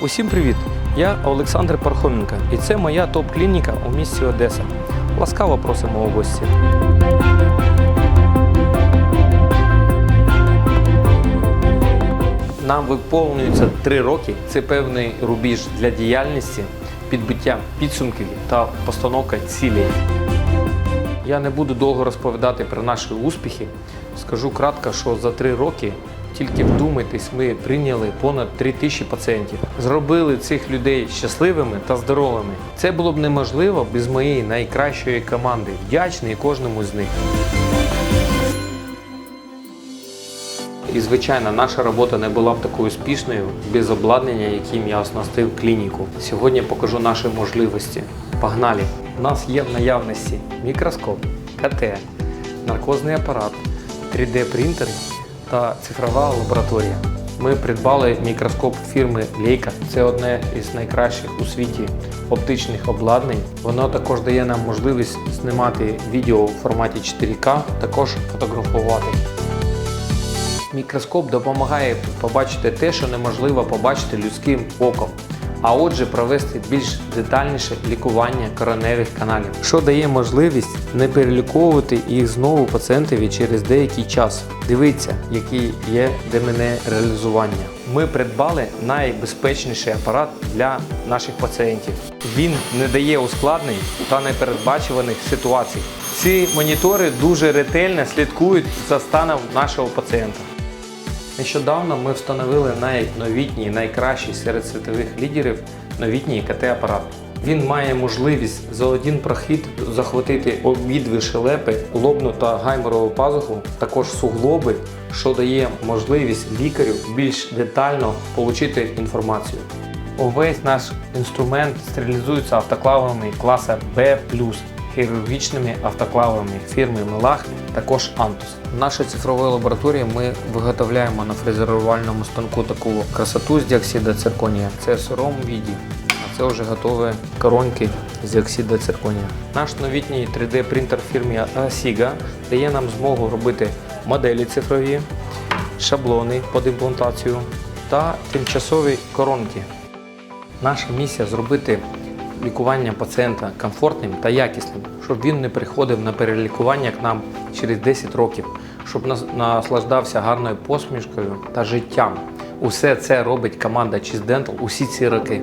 Усім привіт! Я Олександр Пархоменко і це моя топ-клініка у місті Одеса. Ласкаво просимо у гості. Нам виповнюється три роки. Це певний рубіж для діяльності, підбиття підсумків та постановка цілей. Я не буду довго розповідати про наші успіхи. Скажу кратко, що за три роки, тільки вдумайтесь, ми прийняли понад 3 тисячі пацієнтів. Зробили цих людей щасливими та здоровими. Це було б неможливо без моєї найкращої команди. Вдячний кожному з них. І, звичайно, наша робота не була б такою успішною без обладнання, яким я оснастив клініку. Сьогодні покажу наші можливості. Погнали! У нас є в наявності мікроскоп, КТ, наркозний апарат, 3D-принтер та цифрова лабораторія. Ми придбали мікроскоп фірми Leica. Це одне із найкращих у світі оптичних обладнань. Воно також дає нам можливість знімати відео у форматі 4К, також фотографувати. Мікроскоп допомагає побачити те, що неможливо побачити людським оком, а отже, провести більш детальніше лікування короневих каналів, що дає можливість не переліковувати їх знову пацієнтові через деякий час. Дивіться, який є демене реалізування. Ми придбали найбезпечніший апарат для наших пацієнтів. Він не дає ускладнень та непередбачуваних ситуацій. Ці монітори дуже ретельно слідкують за станом нашого пацієнта. Нещодавно ми встановили найновітній, найкращий серед світових лідерів новітній КТ-апарат. Він має можливість за один прохід захватити обидві шелепи, лобну та гайморову пазуху, також суглоби, що дає можливість лікарю більш детально отримати інформацію. Увесь наш інструмент стерилізується автоклавами класа B+, хірургічними автоклавами фірми Мелах, також Антус. В нашій цифровій лабораторії ми виготовляємо на фрезерувальному станку таку красоту з діоксиду цирконія. Це в сирому віді. А це вже готові коронки з діоксиду цирконія. Наш новітній 3D принтер фірми Asiga дає нам змогу робити моделі цифрові, шаблони під імплантацію та тимчасові коронки. Наша місія зробити лікування пацієнта комфортним та якісним, щоб він не приходив на перелікування к нам через 10 років, щоб нас- наслаждався гарною посмішкою та життям. Усе це робить команда Dental усі ці роки.